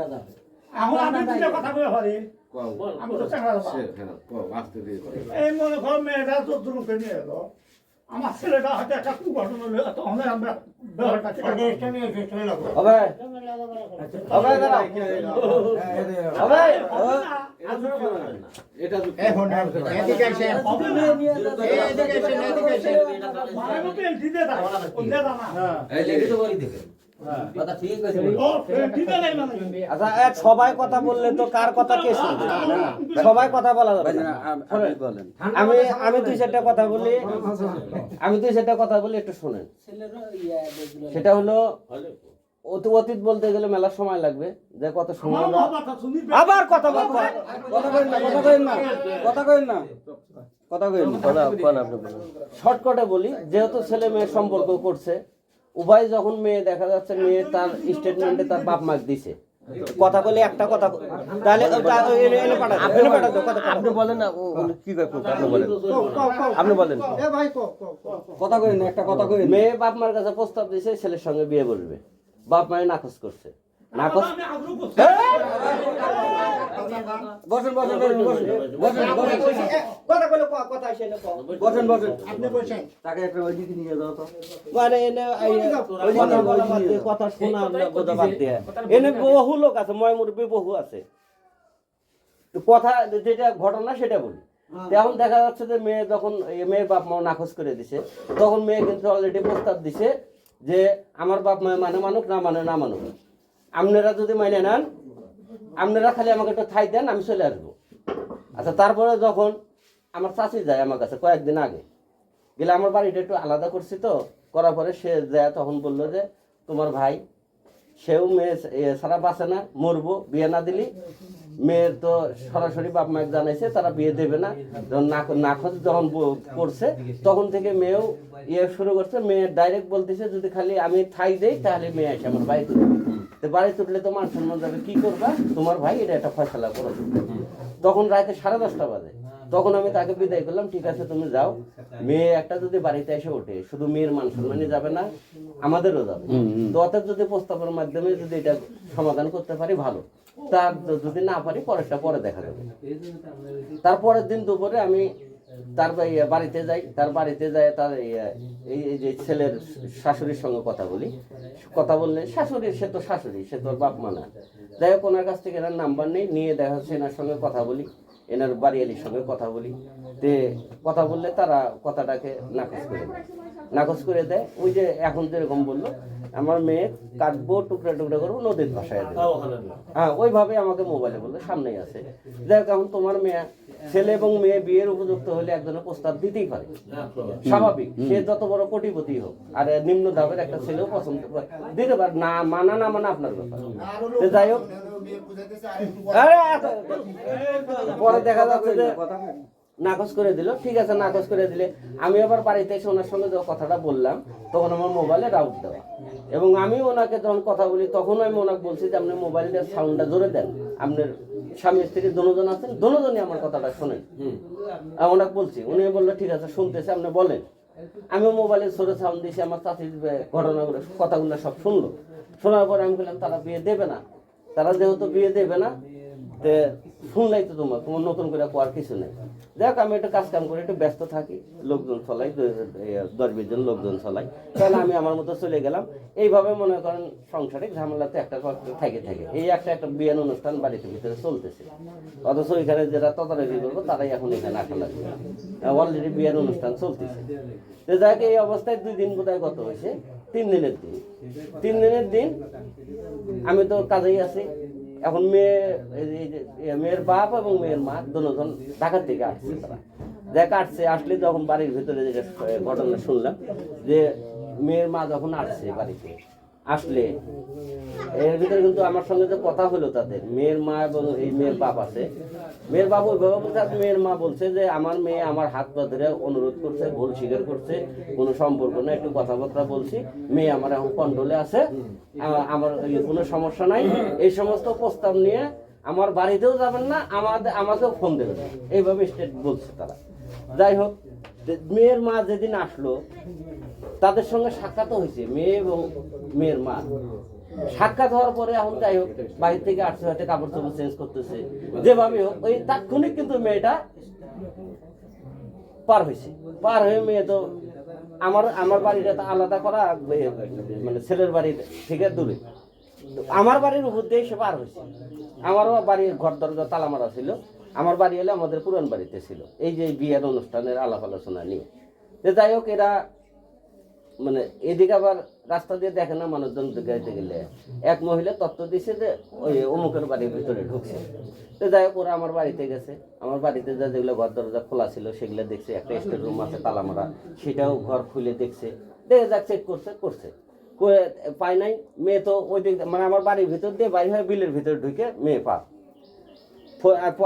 যাবে এখন আমি দুটো কথা বলে পারি। আমি তো চাকরা সে হ্যাঁ কও আস্তে দিয়ে কও। এই মনে কর মেয়েটা চোদ্দ লোকে নিয়ে এলো আমার ছেলেটা হয়তো একটা কুঘটনা হলো তখন আমরা এটা আসেন। মানে মানে। আচ্ছা এক সবাই কথা বললে তো কার কথা কে শুনবে? সবাই কথা বলা যাবে আমি আমি দুই চারটা কথা বলি। আমি দুই চারটা কথা বলি একটু শোনেন। সেটা হলো অতি অতীত বলতে গেলে মেলা সময় লাগবে যে কত সময় আবার কথা বল কথা কইন না কথা কইন না কথা কইন না কথা কইন না। কথা কোন আপনি বলেন শর্টকাটে বলি যেহেতু ছেলে মেয়ে সম্পর্ক করছে উভয় যখন মেয়ে দেখা যাচ্ছে মেয়ে তার স্টেটমেন্টে তার বাপ মাকে দিছে। কথা বলে একটা কথা তাহলে আপনি বলেন। না কি আপনি বলেন। আপনি বলেন। কথা কইন একটা কথা কইন মেয়ে বাপ মার কাছে প্রস্তাব দিছে ছেলের সঙ্গে বিয়ে করবে বাপ মায়ের নাকচ করছে। নাকচ আমি আগ্রহ করছি। বসেন বসেন বসেন বসেন বসেন বসেন কথা বলে কথা আসে না বসেন বসেন। আপনি বলছেন তাকে একটা ওইদিকে নিয়ে যাও তো। মানে এনে কথা কথা শোনা না বোঝা বাদ দিয়ে। এনে বহু লোক আছে ময় মুরব্বী বহু আছে। কথা যেটা ঘটনা সেটা বলি। এখন দেখা যাচ্ছে যে মেয়ে যখন মেয়ের বাপ মা নাকচ করে দিছে তখন মেয়ে কিন্তু অলরেডি প্রস্তাব দিছে যে আমার বাপ মা মানে মানুক না মানে না মানুক। আপনারা যদি মানে নেন আপনারা খালি আমাকে একটু থাই দেন, আমি চলে আসব। আচ্ছা তারপরে যখন আমার চাচি যায় আমার কাছে কয়েকদিন আগে, গেলে আমার বাড়িটা একটু আলাদা করছি তো, করার পরে সে যায়, তখন বলল যে, তোমার ভাই সেও মেয়ে সারা বাঁচে না, মরবো, বিয়ে না দিলি। মেয়ের তো সরাসরি বাপ মায়ের জানাইছে, তারা বিয়ে দেবে না। যখন নাকচ যখন করছে, তখন থেকে মেয়েও ইয়ে শুরু করছে। মেয়ে ডাইরেক্ট বলতেছে, যদি খালি আমি থাই দেই, তাহলে মেয়ে এসে আমার বাড়ি তুলবে তো বাড়ি তুললে তো মান সম্মান যাবে, কি করবা? তোমার ভাই এটা একটা ফয়সলা করে। তখন রাতে সাড়ে দশটা বাজে। তখন আমি তাকে বিদায় করলাম ঠিক আছে তুমি যাও। মেয়ে একটা যদি বাড়িতে এসে ওঠে শুধু মেয়ের মান সম্মানই যাবে না আমাদেরও যাবে। তো অতএব যদি প্রস্তাবের মাধ্যমে যদি এটা সমাধান করতে পারি ভালো। তার যদি না পারি পরেরটা পরে দেখা যাবে। তারপরের দিন দুপুরে আমি তার বাড়িতে যাই। তার বাড়িতে যাই তার এই এই যে ছেলের শাশুড়ির সঙ্গে কথা বলি। কথা বললে শাশুড়ি সে তো শাশুড়ি সে তোর বাপ মা না। যাই হোক ওনার কাছ থেকে এনার নাম্বার নেই নিয়ে দেখা যাচ্ছে এনার সঙ্গে কথা বলি। এনার বাড়িয়ালির সঙ্গে কথা বলি। তে কথা বললে তারা কথাটাকে নাকচ করে দেয়। নাকচ করে দেয় ওই যে এখন যেরকম বলল আমার মেয়ে কাটবো টুকরা টুকরা করব নদীর ভাষায় হ্যাঁ ওইভাবে আমাকে মোবাইলে বলল সামনেই আছে। দেখ এখন তোমার মেয়ে ছেলে এবং মেয়ে বিয়ের উপযুক্ত হলে একজনের প্রস্তাব দিতেই পারে। স্বাভাবিক সে যত বড় কোটিপতি হোক আর নিম্ন ধাপের একটা ছেলেও পছন্দ করে। দিতে পারে না মানা না মানা আপনার ব্যাপার। যাই হোক পরে দেখা যাচ্ছে যে নাকচ করে দিল। ঠিক আছে নাকচ করে দিলে। আমি আবার বাড়িতে এসে ওনার সঙ্গে যখন কথাটা বললাম তখন আমার মোবাইলে রাউট দেওয়া। এবং আমি ওনাকে যখন কথা বলি তখন আমি ওনাকে বলছি যে আপনি মোবাইলের সাউন্ডটা জোরে দেন। আপনার স্বামী স্ত্রী দুজন আছেন দুজনই আমার কথাটা শোনেন। আমি ওনাকে বলছি উনি বলল ঠিক আছে শুনতেছে আপনি বলেন। আমি মোবাইলে সরে সাউন্ড দিয়েছি আমার চাষির ঘটনাগুলো কথাগুলো সব শুনলো। শোনার পরে আমি বললাম তারা বিয়ে দেবে না। তারা যেহেতু বিয়ে দেবে না, তে শুনলাই তো তোমার তোমার নতুন করে আর কিছু নেই। দেখ আমি একটু কাজ কাম করে একটু ব্যস্ত থাকি, লোকজন চলাই দশ বিশ জন লোকজন চলাই তাহলে আমি আমার মতো চলে গেলাম। এইভাবে মনে করেন সাংসারিক ঝামেলাতে একটা থেকে থাকে। এই একটা একটা বিয়ের অনুষ্ঠান বাড়িতে ভিতরে চলতেছে। অথচ এখানে যারা তদারকি করব, তারাই এখন এখানে আসা লাগবে। অলরেডি বিয়ের অনুষ্ঠান চলতেছে। তো যাক, এই অবস্থায় দুই দিন বোধহয় গত হয়েছে। তিন দিনের দিন। তিন দিনের দিন আমি তো কাজেই আছি। এখন মেয়ে মেয়ের বাপ এবং মেয়ের মা, দুজন ঢাকার থেকে আসছে তারা। দেখ আসছে, আসলে যখন বাড়ির ভিতরে ঘটনা শুনলাম, যে মেয়ের মা যখন আসছে বাড়িতে আসলে। এর ভিতরে কিন্তু আমার সঙ্গে যে কথা হলো তাদের মেয়ের মা এবং এই মেয়ের বাপ আছে। মেয়ের বাবা ওইভাবে বলছে মেয়ের মা বলছে যে, আমার মেয়ে আমার হাত পা ধরে অনুরোধ করছে, ভুল স্বীকার করছে, কোনো সম্পর্ক না একটু কথাবার্তা বলছি, মেয়ে আমার এখন কন্ট্রোলে আছে আমার কোনো সমস্যা নাই। এই সমস্ত প্রস্তাব নিয়ে আমার বাড়িতেও যাবেন না, আমাদের, আমাকেও ফোন দেবেন। এইভাবে স্টেট বলছে তারা। যাই হোক মেয়ের মা যেদিন আসলো, তাদের সঙ্গে সাক্ষাৎ হয়েছে, মেয়ে এবং মেয়ের মা। সাক্ষাৎ হওয়ার পরে এখন যাই হোক বাইরে থেকে আসছে, হয়তো কাপড় চোপড় চেঞ্জ করতেছে। যেভাবে হোক, ওই তাৎক্ষণিক কিন্তু মেয়েটা পার হয়েছে। পার হয়ে মেয়ে তো আমার আমার বাড়িটা তো আলাদা করা মানে ছেলের বাড়ির থেকে দূরে। আমার বাড়ির উপর দিয়ে সে পার হয়েছে। আমারও বাড়ির ঘর দরজা তালা মারা ছিল। আমার বাড়ি হলে আমাদের পুরান বাড়িতে ছিল। এই যে বিয়ের অনুষ্ঠানের আলাপ আলোচনা নিয়ে। তো যাই হোক, এরা মানে এদিকে আবার রাস্তা দিয়ে দেখে না মানুষজন গাইতে গেলে। এক মহিলা তত্ত্ব দিছে যে ওই অমুকের বাড়ির ভিতরে ঢুকছে। তো যাই হোক, ওরা আমার বাড়িতে গেছে। আমার বাড়িতে যা যেগুলো ঘর দরজা খোলা ছিল, সেগুলো দেখছে। একটা স্টোর রুম আছে, তালা মারা। সেটাও ঘর খুলে দেখছে। দেখে যাক চেক করছে করছে। পায় নাই। মেয়ে তো ওই দিক মানে আমার বাড়ির ভিতর দিয়ে বাইরে হয়ে বিলের ভিতরে ঢুকে মেয়ে পো-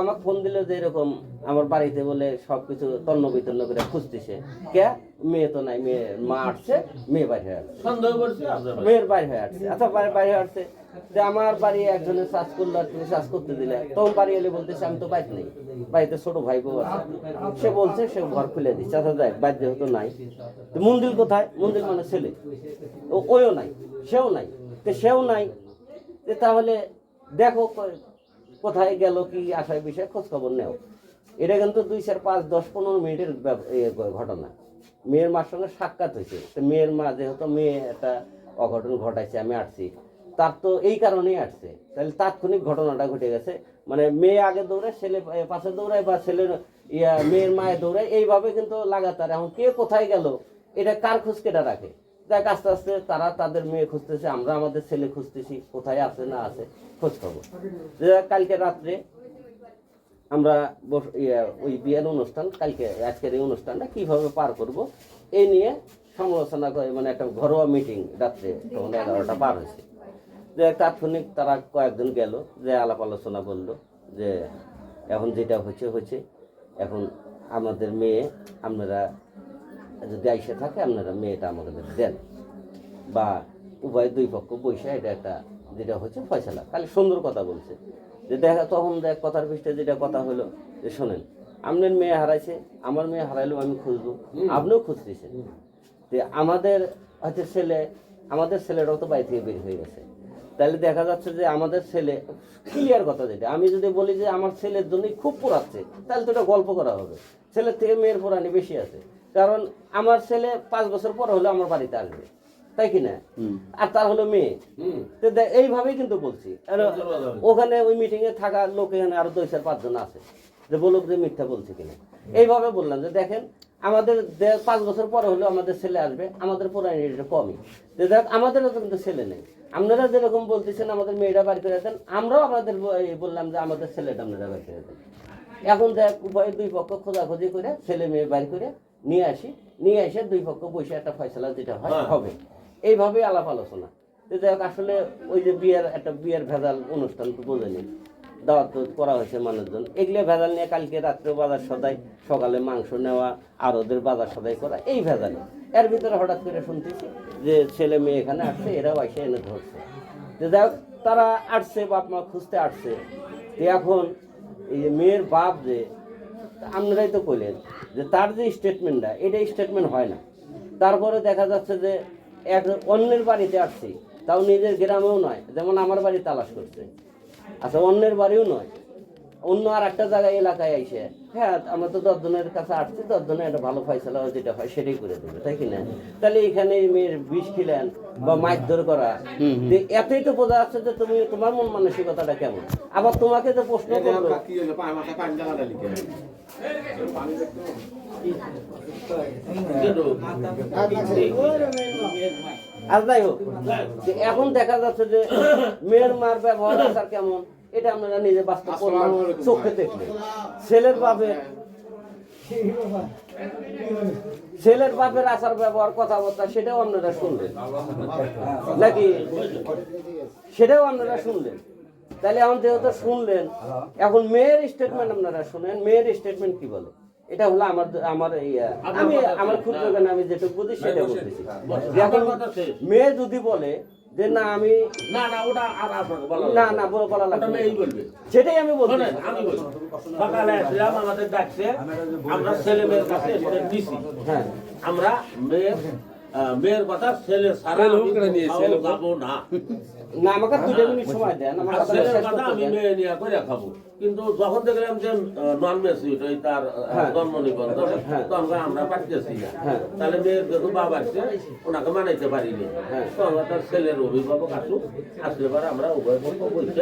আমাকে ফোন দিল যে এরকম আমার বাড়িতে বলে সব কিছু তন্ন বিতন্ন করে খুঁজতেছে। কে? মেয়ে তো নাই মেয়ে মা আসছে মেয়ে বাইরে হয়ে আসছে। সন্দেহ করছে মেয়ের বাইরে হয়ে আসছে আচ্ছা বাইরে বাইরে আসছে। যে আমার বাড়ি একজনের শ্বাস করল আর তুমি শ্বাস করতে দিলে। তখন বাড়ি এলে বলতেছে আমি তো বাইক নেই। বাড়িতে ছোট ভাই বউ আছে। সে বলছে সে ঘর খুলে দিচ্ছে। আচ্ছা যাই বাইর যেহেতু নাই। মন্দির কোথায়? মন্দির মানে ছেলে। ও ওইও নাই সেও নাই। তো সেও নাই। যে তাহলে দেখো কোথায় গেল কি আসার বিষয়ে খোঁজ খবর নেও। এটা কিন্তু দুই চার পাঁচ দশ পনেরো মিনিটের ঘটনা। মেয়ের মার সঙ্গে সাক্ষাৎ হয়েছে। তো মেয়ের মা যেহেতু মেয়ে, একটা অঘটন ঘটাইছে, আমি আসছি তার তো এই কারণেই আসছে তাহলে তাৎক্ষণিক ঘটনাটা ঘটে গেছে। মানে মেয়ে আগে দৌড়ায় ছেলে পাশে দৌড়ায় বা ছেলের, ইয়া, মেয়ের মায়ে দৌড়ায়, এইভাবে কিন্তু লাগাতার। এখন কে কোথায় গেল? এটা কার খোঁজ কেটা রাখে? দেখ, আস্তে আস্তে তারা তাদের মেয়ে খুঁজতেছে, আমরা আমাদের ছেলে খুঁজতেছি, কোথায় আছে, না আছে, খোঁজ খবর। কালকে রাত্রে আমরা ওই বিয়ের অনুষ্ঠান, কালকে, আজকের এই অনুষ্ঠানটা কীভাবে পার করব এই নিয়ে সমালোচনা করে মানে একটা ঘরোয়া মিটিং রাত্রে, তখন এগারোটা পার হয়েছে। যে তাৎক্ষণিক তারা কয়েকজন গেল, যে আলাপ আলোচনা করল, যে এখন যেটা হচ্ছে হচ্ছে, এখন আমাদের মেয়ে, আপনারা যদি আইসে থাকে আপনারা মেয়েটা আমাদের দেন। বা উভয় দুই পক্ষ বৈশা এটা একটা যেটা হচ্ছে ফয়সালা। খালি সুন্দর কথা বলছে। যে দেখা তখন দেখ কথার পৃষ্ঠে যেটা কথা হলো যে শোনেন আপনার মেয়ে হারাইছে আমার মেয়ে হারাইলেও আমি খুঁজবো। আপনিও খুঁজতেছেন। যে আমাদের হচ্ছে ছেলে আমাদের ছেলেটাও তো বাড়ি থেকে বের হয়ে গেছে। তাহলে দেখা যাচ্ছে যে আমাদের ছেলে ক্লিয়ার কথা যেটা। আমি যদি বলি যে আমার ছেলের জন্যই খুব পোড়াচ্ছে তাহলে তো এটা গল্প করা হবে। ছেলের থেকে মেয়ের পোড়ানি বেশি আছে। কারণ আমার ছেলে পাঁচ বছর পর হলে আমার বাড়িতে আসবে। তাই কি না? আর তার হলো মেয়ে। তো দে- এইভাবেই কিন্তু বলছি। ওখানে ওই মিটিং এ থাকা লোক এখানে আরও দুই চার পাঁচজন আছে। যে বলুক যে মিথ্যা বলছে কিনা এইভাবে বললাম যে দেখেন আমাদের পাঁচ বছর পরে হলেও আমাদের ছেলে আসবে আমাদের পুরানি এটা কমই। যে দেখ আমাদেরও তো কিন্তু ছেলে নেই। আপনারা যেরকম বলতেছেন আমাদের মেয়েরা বাড়ি করে দেন আমরাও এই বললাম যে আমাদের ছেলেটা আপনারা বাড়ি করে দেন এখন দেখ উভয় দুই পক্ষ খোঁজাখুঁজি করে ছেলে মেয়ে বাড়ি করে নিয়ে আসি নিয়ে এসে দুই পক্ষ বসে একটা ফয়সলা যেটা হয় হবে। এইভাবে আলাপ আলোচনা। তো যাই আসলে ওই যে বিয়ের একটা বিয়ের ভেজাল অনুষ্ঠান তো বোঝেনি। দাওয়াত তো করা হয়েছে মানুষজন। এগুলো ভেজাল নিয়ে কালকে রাত্রে বাজার সদাই সকালে মাংস নেওয়া আর ওদের বাজার সদাই করা এই ভেজালে। এর ভিতরে হঠাৎ করে শুনতেছি যে ছেলে মেয়ে এখানে আসছে এরাও এসে এনে ধরছে। তো যাই তারা আসছে বাপ মা খুঁজতে আসছে। তো এখন এই যে মেয়ের বাপ যে আপনারাই তো কইলেন যে তার যে স্টেটমেন্টটা এটা স্টেটমেন্ট হয় না। তারপরে দেখা যাচ্ছে যে এক অন্যের বাড়িতে আসছি, তাও নিজের গ্রামেও নয়, যেমন আমার বাড়ি তালাশ করছে। আচ্ছা অন্যের বাড়িও নয়। অন্য আর একটা জায়গায় এলাকায় আইসে হ্যাঁ আমরা তো দশজনের কাছে আসছি দশজনে একটা ভালো ফয়সলা যেটা হয় সেটাই করে দেবে তাই কি না? তাহলে এখানে মেয়ের বিষ খিলেন বা মারধর করা যে এতই তো বোঝা যাচ্ছে যে তুমি তোমার মন মানসিকতাটা কেমন? আবার তোমাকে তো প্রশ্ন করল। কি হলো পায় মাথায় পানি জ্বালা লিখে। পানি দেখতে আর যাই হোক এখন দেখা যাচ্ছে যে মেয়ের মার ব্যবহার আচার কেমন? এটা আপনারা নিজে বাস্তব চোখে ছেলের বাপে ছেলের বাপের আচার ব্যবহার কথাবার্তা সেটাও আপনারা শুনলেন। নাকি? সেটাও আপনারা শুনলেন। তাহলে এখন যেহেতু শুনলেন এখন মেয়ের স্টেটমেন্ট আপনারা শুনেন। মেয়ের স্টেটমেন্ট কি বলে? এটা হলো আমার আমার আমি আমার ক্ষুদ্র আমি যেটুকু বুঝি সেটা বলতেছি এখন মেয়ে যদি বলে যে না আমি না না ওটা আর আপনাকে বলা না না। বলে বলা লাগবে ওটা বলবে। সেটাই আমি বলছি। আমি বলছি। সকালে আসলাম আমাদের ডাকছে আমরা ছেলে মেয়ের কাছে হ্যাঁ। আমরা মেয়ের মেয়ের কথা ছেলে সারা আমি না না আমাকে দুটো মিনিট সময় দেন আমার ছেলের কথা আমি মেয়ে নিয়ে করে খাব কিন্তু যখন দেখলাম যে নন মেসিউট ওই তার হ্যাঁ। জন্ম নিবন্ধন হ্যাঁ। তখন আমরা না হ্যাঁ। তাহলে মেয়ের যেহেতু বাবা আছে ওনাকে মানাইতে পারিনি। তখন তার ছেলের অভিভাবক আসুক আসলে পরে আমরা উভয় পক্ষ বলছে